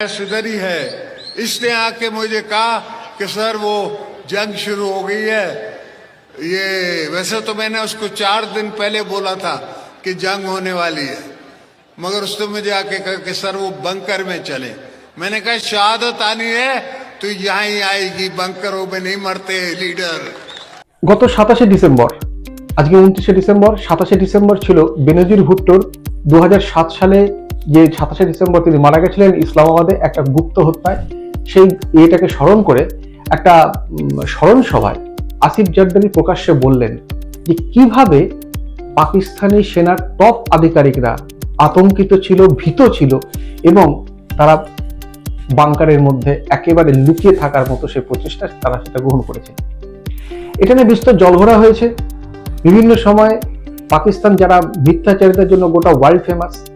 इधर ही है इसने आके मुझे कहा कि सर वो जंग शुरू हो गई है ये वैसे तो मैंने उसको चार दिन पहले बोला था कि जंग होने वाली है मगर उसने मुझे आके कहा कि सर वो बंकर में चले मैंने कहा शहादत आनी है तो यहाँ ही आएगी बंकरों में नहीं मरते लीडर গত সাতাশে ডিসেম্বর আজকে উনত্রিশে ডিসেম্বর সাতাশে ডিসেম্বর ছিল বেনজির ভুট্টোর দু সালে যে সাতাশে ডিসেম্বর তিনি মারা গেছিলেন ইসলামাবাদে একটা গুপ্ত হত্যায়, সেই ইয়েটাকে স্মরণ করে একটা স্মরণ সভায় আসিফ জারদারি প্রকাশ্যে বললেন যে কীভাবে পাকিস্তানি সেনার টপ আধিকারিকরা আতঙ্কিত ছিল, ভীত ছিল এবং তারা বাংকারের মধ্যে একেবারে লুকিয়ে থাকার মতো সে প্রচেষ্টা তারা সেটা গ্রহণ করেছে। এটা নিয়ে বিস্তর জলঘোলা হয়েছে। বিভিন্ন সময় পাকিস্তান যারা মিথ্যাচারিতার জন্য গোটা ওয়ার্ল্ড ফেমাস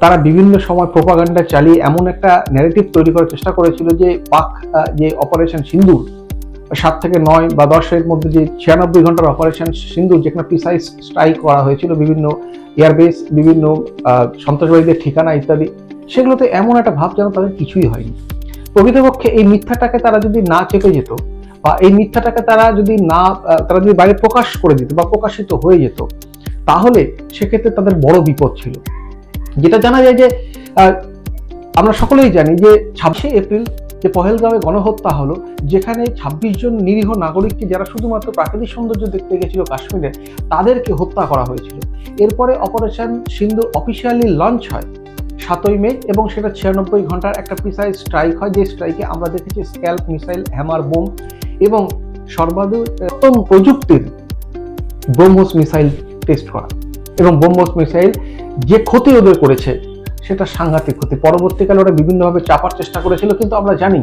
তারা বিভিন্ন সময় প্রোপাগান্ডা চালিয়ে এমন একটা ন্যারেটিভ তৈরি করার চেষ্টা করেছিল যে পাক যে অপারেশন সিন্দুর, সাত থেকে নয় বা দশের মধ্যে যে ছিয়ানব্বই ঘণ্টার অপারেশন সিন্দুর যেখানে প্রিসাইজ স্ট্রাইক করা হয়েছিল বিভিন্ন এয়ারবেস বিভিন্ন সন্ত্রাসবাদীদের ঠিকানা ইত্যাদি, সেগুলোতে এমন একটা ভাব যেন তাদের কিছুই হয়নি। প্রকৃতপক্ষে এই মিথ্যাটাকে তারা যদি না চেপে যেত বা এই মিথ্যাটাকে তারা যদি না তারা যদি বাইরে প্রকাশ করে দিত বা প্রকাশিত হয়ে যেত, তাহলে সেক্ষেত্রে তাদের বড় বিপদ ছিল। যেটা জানা যায় যে আমরা সকলেই জানি যে ছাব্বিশে এপ্রিল যে পহেলগাঁওয়ে গণহত্যা হলো, যেখানে ছাব্বিশ জন নিরীহ নাগরিককে যারা শুধুমাত্র প্রাকৃতিক সৌন্দর্য দেখতে গেছিল কাশ্মীরে, তাদেরকে হত্যা করা হয়েছিল। এরপরে অপারেশন সিন্ধু অফিসিয়ালি লঞ্চ হয় সাতই মে, এবং সেটা ছিয়ানব্বই ঘণ্টার একটা প্রিসাইজ স্ট্রাইক হয়, যে স্ট্রাইকে আমরা দেখেছি স্ক্যাল্প মিসাইল হ্যামার বোম এবং সর্বাধিকতম প্রযুক্তির ব্রহ্মোস মিসাইল টেস্ট করা। এবং ব্রহ্মোস মিসাইল যে ক্ষতি ওদের করেছে সেটা সাংঘাতিক ক্ষতি। পরবর্তীকালে ওরা বিভিন্নভাবে চাপার চেষ্টা করেছিল কিন্তু আমরা জানি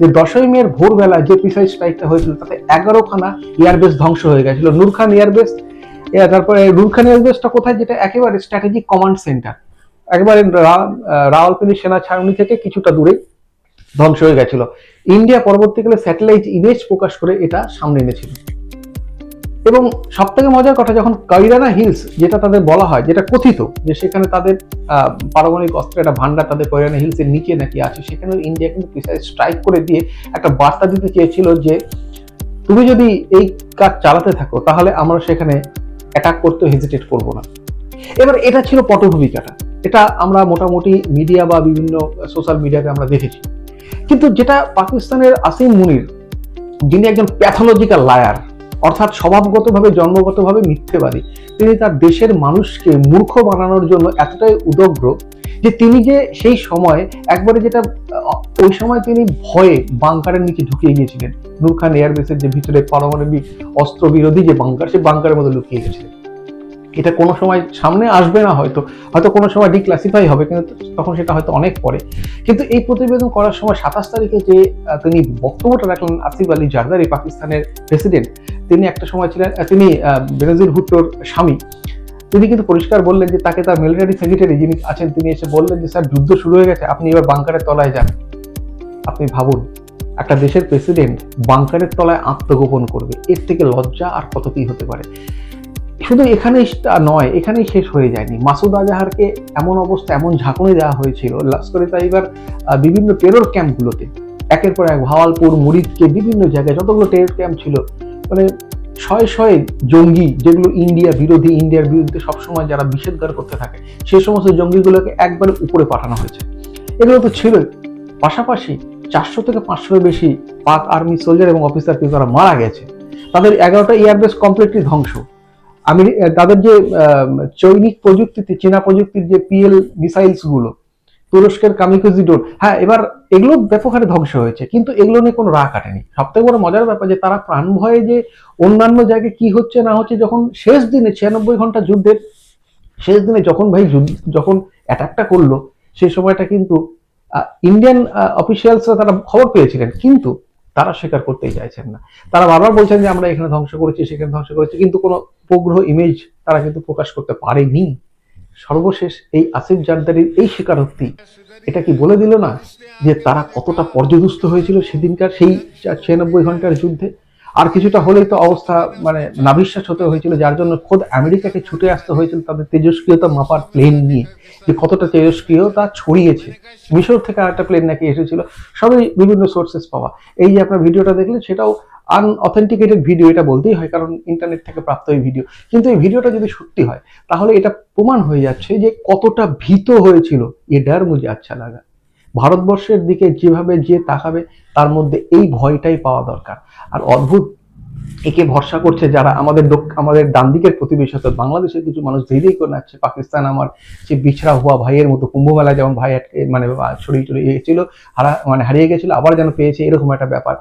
যে দশই মেয়ের ভোরবেলা যে প্রিসাইজ স্ট্রাইকটা হয়েছিল তাতে এগারোখানা এয়ারবেস ধ্বংস হয়ে গেছিল। নূরখান এয়ারবেস তারপরে নূরখান এয়ারবেসটা কোথায়? যেটা একেবারে স্ট্র্যাটেজিক কমান্ড সেন্টার একেবারে রা- আহ, সেনা ছাউনি থেকে কিছুটা দূরে ধ্বংস হয়ে গেছিল। ইন্ডিয়া পরবর্তীকালে স্যাটেলাইট ইমেজ প্রকাশ করে এটা সামনে এনেছিল। এবং সব থেকে মজার কথা, যখন কৈরানা হিলস, যেটা তাদের বলা হয়, যেটা কথিত, যে সেখানে তাদের পারমাণবিক অস্ত্রের একটা ভান্ডার তাদের কৈরানা হিলসের নিচে নাকি আছে সেখানে ইন্ডিয়া কিন্তু প্রিসাইজ স্ট্রাইক করে দিয়ে একটা বার্তা দিতে চেয়েছিল যে, তুমি যদি এই কাজ চালাতে থাকো, তাহলে আমরা সেখানে অ্যাটাক করতে হেজিটেট করব না। এবার এটা ছিল পটভূমিকাটা। এটা আমরা মোটামুটি মিডিয়া বা বিভিন্ন সোশ্যাল মিডিয়াতে আমরা দেখেছি। কিন্তু যেটা পাকিস্তানের আসিম মুনির, যিনি একজন প্যাথোলজিক্যাল লায়ার অর্থাৎ স্বভাবগতভাবে, জন্মগতভাবে মিথ্যেবাদী। তিনি তার দেশের মানুষকে মূর্খ বানানোর জন্য এতটাই উদগ্র যে তিনি যে সেই সময়, একবারে যেটা ওই সময় তিনি ভয়ে বাংকারের নিচে ঢুকিয়ে গিয়েছিলেন। নূরখান এয়ারবেসের যে ভিতরে পারমাণবিক অস্ত্র বিরোধী যে বাংকার, সেই বাংকারের মধ্যে লুকিয়ে গেছিলেন এটা কোনো সময় সামনে আসবে না হয়তো হয়তো কোনো সময় ডিক্লাসিফাই হবে, কিন্তু তখন সেটা হয়তো অনেক পরে। কিন্তু এই প্রতিবেদন করার সময় সাতাশ তারিখে যে তিনি বক্তব্যটা রাখলেন আসিফ আলী জারদারি, পাকিস্তানের প্রেসিডেন্ট তিনি একটা সময় ছিলেন তিনি বেনজির ভুট্টোর স্বামী। তিনি কিন্তু পরিষ্কার বললেন যে তাকে তার মিলিটারি সেক্রেটারি যিনি আছেন, তিনি এসে বললেন যে, স্যার, যুদ্ধ শুরু হয়ে গেছে, আপনি এবার বাংকারের তলায় যান। আপনি ভাবুন, একটা দেশের প্রেসিডেন্ট বাংকারের তলায় আত্মগোপন করবে। এর থেকে লজ্জা আর কত কি হতে পারে? শুধু এখানেই তা নয়, এখানেই শেষ হয়ে যায়নি। মাসুদ আজাহারকে এমন অবস্থা, এমন ঝাঁকুনি দেওয়া হয়েছিল। লস্করে তাইবার বিভিন্ন টেরর ক্যাম্পগুলোতে একের পর এক ভাওয়ালপুর, মুরিদকে বিভিন্ন জায়গায় যতগুলো টেরর ক্যাম্প ছিল মানে শয়ে শয়ে জঙ্গি, যেগুলো ইন্ডিয়া বিরোধী, ইন্ডিয়ার বিরুদ্ধে সবসময় যারা নিষেধগার করতে থাকে সেই সমস্ত জঙ্গিগুলোকে একবারে উপরে পাঠানো হয়েছে। এগুলো তো ছিল পাশাপাশি চারশো থেকে পাঁচশোর বেশি পাক আর্মি সোলজার এবং অফিসার কিন্তু তারা মারা গেছে, তাদের এগারোটা এয়ারবেস কমপ্লিটলি ধ্বংস। আমি তাদের যে চৈনিক প্রযুক্তিতে, চীনা প্রযুক্তির যে পিএল মিসাইলসগুলো তুরস্কের কামিকুজি ড্রোন হ্যাঁ এবার এগুলো ব্যাপক হারে ধ্বংস হয়েছে, কিন্তু এগুলো নিয়ে কোনো রা কাটেনি সব থেকে বড় মজার ব্যাপার যে, তারা প্রাণ ভয়ে যে অন্যান্য জায়গায় কি হচ্ছে না হচ্ছে, যখন শেষ দিনে, ছিয়ানব্বই ঘণ্টা যুদ্ধের শেষ দিনে যখন ভাই যখন অ্যাটাকটা করল সেই সময়টা কিন্তু ইন্ডিয়ান অফিসিয়ালসরা তারা খবর পেয়েছিলেন। কিন্তু তারা স্বীকার করতেই চাইছেন না। তারা বারবার বলছেন যে আমরা এখানে ধ্বংস করেছি, সেখানে ধ্বংস করেছি, কিন্তু কোনো উপগ্রহ ইমেজ তারা কিন্তু প্রকাশ করতে পারেনি। সর্বশেষ এই আসিফ জারদারির এই স্বীকারোক্তি, এটা কি বলে দিল না যে তারা কতটা পর্যদুস্ত হয়েছিল সেদিনকার সেই ছিয়ানব্বই ঘণ্টার যুদ্ধে? আর কিছুটা হলেই তো অবস্থা মানে নাবিশ্বাস হতে হয়েছিল, যার জন্য খোদ আমেরিকাকে ছুটে আসতে হয়েছিল তাদের তেজস্ক্রিয়তা মাপার প্লেন নিয়ে, যে কতটা তেজস্ক্রিয়তা ছড়িয়েছে। মিশর থেকে আরেকটা প্লেন নাকি এসেছিল, সবই বিভিন্ন সোর্সেস পাওয়া। এই যে আপনার ভিডিওটা দেখলেন, সেটাও আনঅথেন্টিকেটেড ভিডিও এটা বলতেই হয়, কারণ ইন্টারনেট থেকে প্রাপ্ত এই ভিডিও কিন্তু এই ভিডিওটা যদি সত্যি হয়, তাহলে এটা প্রমাণ হয়ে যাচ্ছে যে কতটা ভীত হয়েছিল এ ডার মুঝে আচ্ছা লাগা ভারতবর্ষের দিকে যেভাবে যে তাকাবে, তার মধ্যে এই ভয়টাই পাওয়া দরকার। আর অদ্ভুত একে ভরসা করছে যারা আমাদের আমাদের ডান দিকের প্রতিবেশী অর্থাৎ বাংলাদেশের কিছু মানুষ ধীরেই করে নাচ্ছে, পাকিস্তান আমার যে বিছড়া হওয়া ভাইয়ের মতো কুম্ভ মেলায় যেমন ভাই আটকে মানে ছড়িয়ে চড়িয়ে গেছিল হারা মানে হারিয়ে গেছিল আবার যেন পেয়েছে, এরকম একটা ব্যাপার।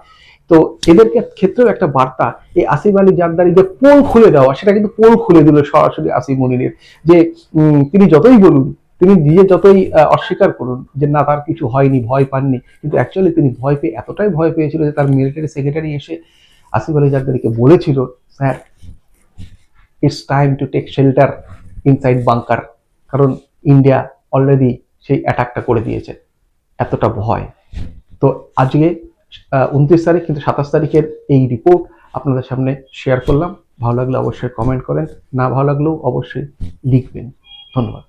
তো এদেরকে ক্ষেত্রেও একটা বার্তা, এই আসিফ আলী জারদারি যে পোল খুলে দেওয়া, সেটা কিন্তু পোল খুলে দিল সরাসরি আসিফ মনিরের, যে তিনি যতই বলুন তিনি নিজে যতই অস্বীকার করুন যে না, তার কিছু হয়নি, ভয় পাননি, কিন্তু অ্যাকচুয়ালি তিনি ভয় পেয়ে, এতটাই ভয় পেয়েছিল যে তার মিলিটারি সেক্রেটারি এসে আসিফ আলী জারদারিকে বলেছিল, sir it's time to take shelter inside bunker কারণ ইন্ডিয়া অলরেডি সেই অ্যাটাকটা করে দিয়েছে, এতটা ভয়। তো আজকে উনত্রিশ তারিখ কিন্তু সাতাশ তারিখের এই রিপোর্ট আপনাদের সামনে শেয়ার করলাম। ভালো লাগলে অবশ্যই কমেন্ট করেন, না ভালো লাগলেও অবশ্যই লিখবেন। ধন্যবাদ।